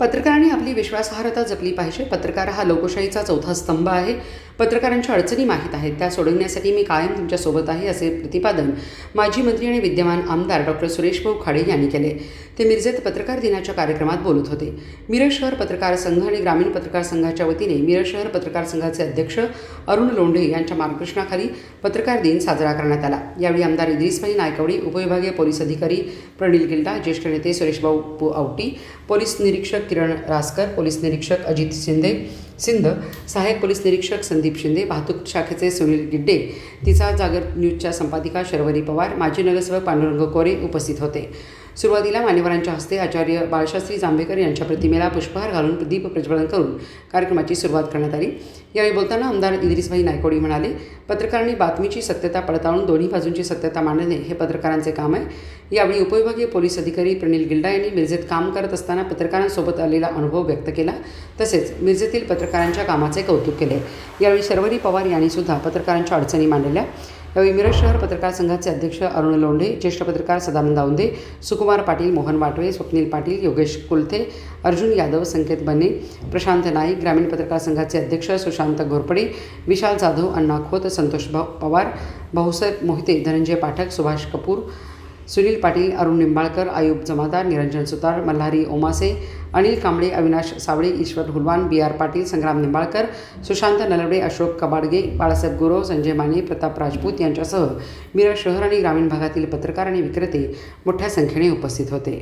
पत्रकारांनी आपली विश्वासार्हता जपली पाहिजे. पत्रकार हा लोकशाहीचा चौथा स्तंभ आहे. पत्रकारांच्या अडचणी माहीत आहेत. त्या सोडवण्यासाठी मी कायम तुमच्यासोबत आहे असे प्रतिपादन माजी मंत्री आणि विद्यमान आमदार डॉक्टर सुरेश भाऊ खाडे यांनी केले. ते मिरजेत पत्रकार दिनाच्या कार्यक्रमात बोलत होते. मिरज शहर पत्रकार संघ आणि ग्रामीण पत्रकार संघाच्या वतीने मिरज शहर पत्रकार संघाचे अध्यक्ष अरुण लोंढे यांच्या मार्गदर्शनाखाली पत्रकार दिन साजरा करण्यात आला. यावेळी आमदार इद्रिसभाई नायकवडी उपविभागीय पोलीस अधिकारी प्रणिल गिल्डा ज्येष्ठ नेते सुरेशभाऊ पु- आवटी पोलीस निरीक्षक किरण रासकर पोलीस निरीक्षक अजित शिंदे सिंध सहाय्यक पोलीस निरीक्षक संदीप शिंदे वाहतूक शाखेचे सुनील गिड्डे. तिचा जागर न्यूजच्या संपादिका शर्वरी पवार माजी नगरसेवक पांडुरंग कोरे उपस्थित होते. सुरुवातीला मान्यवरांच्या हस्ते आचार्य बाळशास्त्री जांभेकर यांच्या प्रतिमेला पुष्पहार घालून दीप प्रज्वलन करून कार्यक्रमाची सुरुवात करण्यात आली. यावेळी बोलताना आमदार इद्रिसभाई नायकोडी म्हणाले पत्रकारांनी बातमीची सत्यता पडताळून दोन्ही बाजूंची सत्यता मांडणे हे पत्रकारांचे काम आहे. यावेळी उपविभागीय पोलीस अधिकारी प्रणील गिल्डा यांनी मिरजेत काम करत असताना पत्रकारांसोबत आलेला अनुभव व्यक्त केला. तसेच मिरजेतील पत्रकारांच्या कामाचे कौतुक केले. यावेळी शर्वरी पवार यांनी सुद्धा पत्रकारांच्या अडचणी मांडल्या. यावेळी मिरज शहर पत्रकार संघाचे अध्यक्ष अरुण लोंढे ज्येष्ठ पत्रकार सदानंद औंदे सुकुमार पाटील मोहन वाटवे स्वप्नील पाटील योगेश कुलथे अर्जुन यादव संकेत बने प्रशांत नाईक ग्रामीण पत्रकार संघाचे अध्यक्ष सुशांत घोरपडे विशाल जाधव अण्णा खोत संतोष भाऊ पवार भाऊसाहेब मोहिते धनंजय पाठक सुभाष कपूर सुनील पाटील अरुण निंबाळकर आयुब जमादार निरंजन सुतार मल्हारी ओमासे अनिल कांबळे अविनाश सावळे ईश्वर हुलवान बी आर पाटील संग्राम निंबाळकर सुशांत नलवडे अशोक कबाडगे बाळासाहेब गुरव संजय माने प्रताप राजपूत यांच्यासह मिरज शहर आणि ग्रामीण भागातील पत्रकार आणि विक्रेते मोठ्या संख्येने उपस्थित होते.